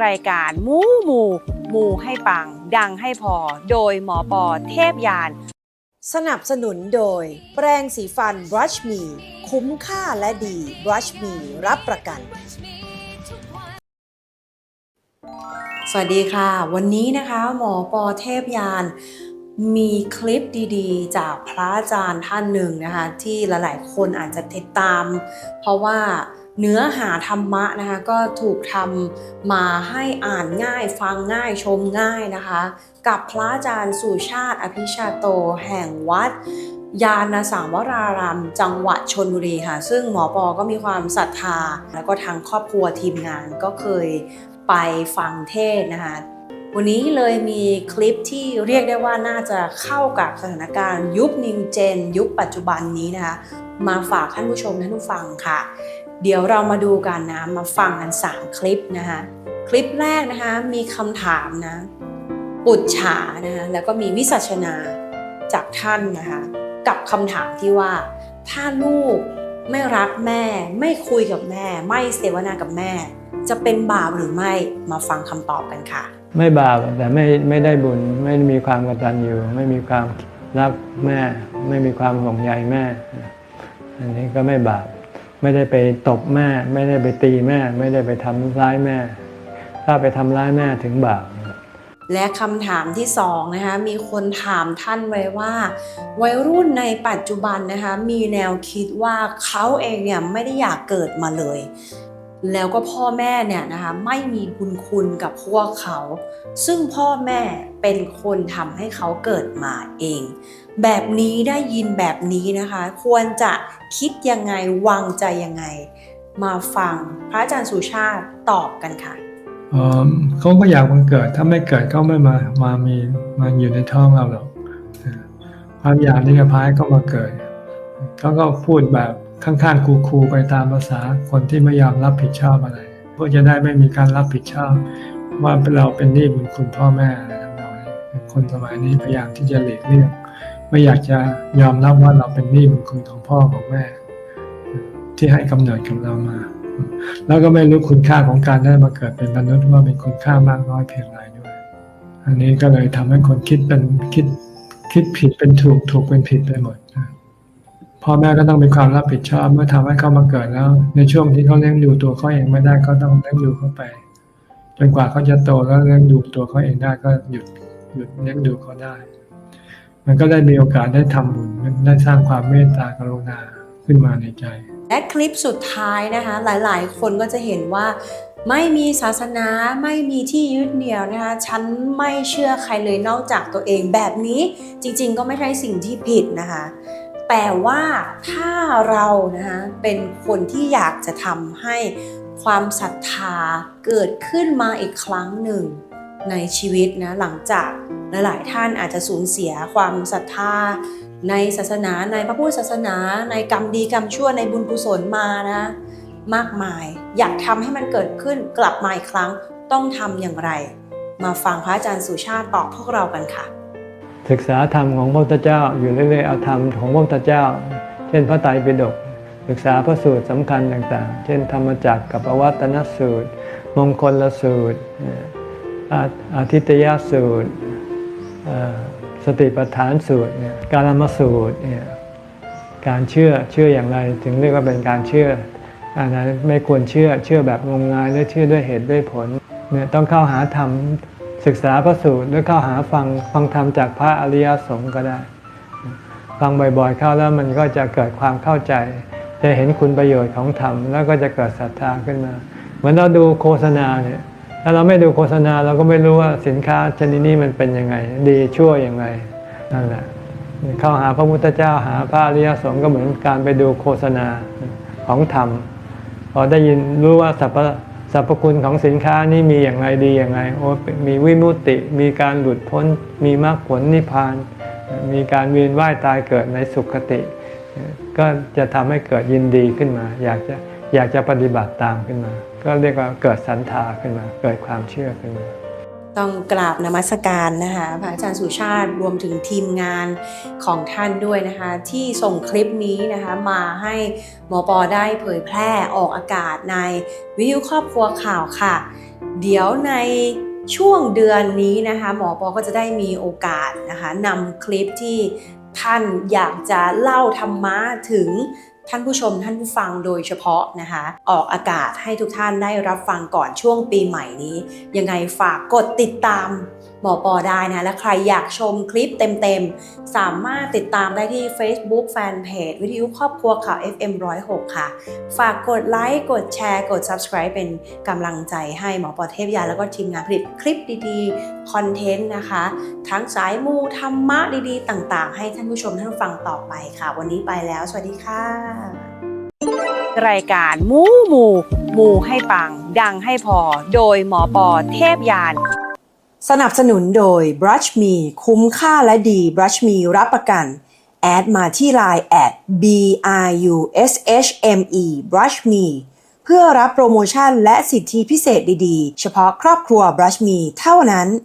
รายการมูหมูมูให้ปัง ดังให้พอ โดยหมอปอเทพยาน สนับสนุนโดย แปรงสีฟัน Brush Me คุ้มค่าและดี Brush Me รับประกัน สวัสดีค่ะ วันนี้นะคะหมอปอเทพยานมีคลิปดีๆ จากพระอาจารย์ท่านหนึ่งนะคะ ที่หลายๆ คนอาจจะติดตาม เพราะว่า เนื้อหาธรรมะนะคะก็ถูกทำมาให้อ่านง่ายฟังง่ายชมง่ายนะคะ กับพระอาจารย์สุชาติอภิชาโตแห่งวัดยานสังวราราม จังหวัดชนบุรีค่ะ ซึ่งหมอปอก็มีความศรัทธา แล้วก็ทางครอบครัวทีมงานก็เคยไปฟังเทศน์นะคะวันนี้เลยมีคลิปที่เรียกได้ว่าน่าจะเข้ากับสถานการณ์ยุคนิวเจน ยุคปัจจุบันนี้นะคะ มาฝากท่านผู้ชมท่านผู้ฟังค่ะ เดี๋ยวเรามาดูกันนะ มาฟังกัน 3 คลิปนะคะ คลิปแรกนะคะมีคำถามนะปุจฉานะคะแล้วก็มีวิสัชนาจากท่านนะคะ กับคำถามที่ว่า ถ้าลูกไม่รักแม่ ไม่คุยกับแม่ ไม่เสวนากับแม่ จะเป็นบาปหรือไม่มาฟังคำตอบกันค่ะ ไม่บาปแต่ไม่ไม่ได้บุญไม่มีความกตัญญูไม่มีความรักแม่ ไม่มีความห่วงใยแม่ อันนี้ก็ไม่บาป ไม่ได้ไปตบแม่ ไม่ได้ไปตีแม่ ไม่ได้ไปทำร้ายแม่ ถ้าไปทำร้ายแม่ถึงบาปและคำถามที่สองนะคะมีคนถามท่านไว้ว่า วัยรุ่นในปัจจุบันนะคะมีแนวคิดว่าเขาเองเนี่ยไม่ได้อยากเกิดมาเลย แล้วก็พ่อแม่เนี่ยนะคะไม่มีบุญคุณกับพวกเขา ซึ่งพ่อแม่เป็นคนทำให้เขาเกิดมาเอง แบบนี้ได้ยินแบบนี้นะคะ ควรจะคิดยังไงวางใจยังไง มาฟังพระอาจารย์สุชาติตอบกันค่ะเออเขาก็อยากมันเกิด ถ้าไม่เกิดเขาไม่มามามีมาอยู่ในท้องเราหรอกความอยากนี่ก็พาให้เขามาเกิดเขาก็พูดแบบ ข้างๆคูๆไปตามภาษาคนที่ไม่ยอมรับผิดชอบอะไรเพื่อจะได้ไม่มีการรับผิดชอบ ว่าเราเป็นหนี้บุญคุณพ่อแม่อะไรทำนองนี้คนสมัยนี้พยายามที่จะหลีกเลี่ยงไม่อยากจะยอมรับว่าเราเป็นหนี้บุญคุณของพ่อของแม่ ที่ให้กำเนิดกับเรามา แล้วก็ไม่รู้คุณค่าของการได้มาเกิดเป็นมนุษย์ว่าเป็นคุณค่ามากน้อยเพียงไรด้วย อันนี้ก็เลยทำให้คนคิดเป็นคิดคิดผิดเป็นถูกถูกเป็นผิดไปหมด พ่อแม่ก็ต้องมีความรับผิดชอบเมื่อทำให้เขามาเกิดแล้ว ในช่วงที่เขาเลี้ยงดูตัวเขาเองไม่ได้ก็ต้องเลี้ยงดูเขาไป จนกว่าเขาจะโตแล้วเลี้ยงดูตัวเขาเองได้ก็หยุดหยุดเลี้ยงดูเขาได้ มันก็ได้มีโอกาสได้ทำบุญได้สร้างความเมตตากรุณาขึ้นมาในใจ และคลิปสุดท้ายนะคะ หลายๆ คนก็จะเห็นว่าไม่มีศาสนาไม่มีที่ยึดเหนี่ยวนะคะฉันไม่เชื่อใครเลยนอกจากตัวเองแบบนี้จริง ๆ ก็ไม่ใช่สิ่งที่ผิดนะคะ แต่ว่าถ้าเรานะคะเป็นคนที่อยากจะทำให้ความศรัทธาเกิดขึ้นมาอีกครั้งหนึ่งในชีวิตนะหลังจากหลายๆท่านอาจจะสูญเสียความศรัทธาในศาสนาในพระพุทธศาสนา ในกรรมดีกรรมชั่วในบุญกุศลมานะ มากมาย อยากทำให้มันเกิดขึ้นกลับมาอีกครั้งต้องทำอย่างไร มาฟังพระอาจารย์สุชาติตอบพวกเรากันค่ะ ศึกษาธรรมของพระพุทธเจ้า อยู่เรื่อยๆเอาธรรมของพระพุทธเจ้า เช่นพระไตรปิฎกศึกษาพระสูตรสำคัญต่างๆ เช่นธรรมจักรกับปวัตนสูตร มงคลละสูตรอาอาทิตยสูตรสติปัฏฐานสูตรการมสูตรเนี่ยการเชื่อเชื่ออย่างไร ถึงเรียกว่าเป็นการเชื่ออันนั้นไม่ควรเชื่อเชื่อแบบงมงายหรือเชื่อด้วยเหตุด้วยผลเนี่ยต้องเข้าหาธรรม ศึกษาพระสูตรหรือเข้าหาฟังฟังธรรมจากพระอริยสงฆ์ก็ได้ ฟังบ่อยๆเข้าแล้วมันก็จะเกิดความเข้าใจ จะเห็นคุณประโยชน์ของธรรมแล้วก็จะเกิดศรัทธาขึ้นมา เหมือนเราดูโฆษณาเนี่ยถ้าเราไม่ดูโฆษณาเราก็ไม่รู้ว่าสินค้าชนิดนี้มันเป็นยังไง ดีชั่วยังไงนั่นแหละเข้าหาพระพุทธเจ้าหาพระอริยสงฆ์ก็เหมือนการไปดูโฆษณาของธรรมพอได้ยินรู้ว่าสรรพ สรรพคุณของสินค้านี้มีอย่างไรดีอย่างไรโอ้มีวิมุตติ มีการหลุดพ้น มีมรรคผลนิพพาน มีการเวียนว่ายตายเกิดในสุขติ ก็จะทำให้เกิดยินดีขึ้นมา อยากจะอยากจะปฏิบัติตามขึ้นมา ก็เรียกว่าเกิดสันทาขึ้นมา เกิดความเชื่อขึ้นมา ต้องกราบนมัสการนะคะพระอาจารย์สุชาติรวมถึงทีมงานของท่านด้วยนะคะ ที่ส่งคลิปนี้นะคะมาให้หมอปอได้เผยแพร่ออกอากาศในวิทยุครอบครัวข่าวค่ะ เดี๋ยวในช่วงเดือนนี้นะคะ หมอปอก็จะได้มีโอกาสนะคะนำคลิปที่ท่านอยากจะเล่าธรรมะถึง ท่านผู้ชมท่านผู้ฟังโดยเฉพาะนะคะ ออกอากาศให้ทุกท่านได้รับฟังก่อนช่วงปีใหม่นี้ ยังไงฝากกดติดตาม หมอปอได้นะ และใครอยากชมคลิปเต็มๆ สามารถติดตามได้ที่ Facebook Fanpage วิทยุครอบครัวข่าว FM 106 ค่ะ ฝากกดไลค์กดแชร์ กด Subscribe เป็นกำลังใจให้หมอปอเทพยา แล้วก็ทีมงานผลิตคลิปดีๆ คอนเทนต์นะคะ ทั้งสายมูธรรมะดีๆ ต่างๆ ให้ท่านผู้ชมท่านผู้ฟังต่อไปค่ะ วันนี้ไปแล้ว สวัสดีค่ะ รายการมูมูมูให้ปัง ดังให้พอ โดยหมอปอเทพยาน สนับสนุนโดย Brush Me คุ้มค่าและดี Brush Me รับประกัน แอดมาที่ Line แอด B R U S H M E Brush Me เพื่อรับโปรโมชั่นและสิทธิพิเศษดีๆ เฉพาะครอบครัว Brush Me เท่านั้น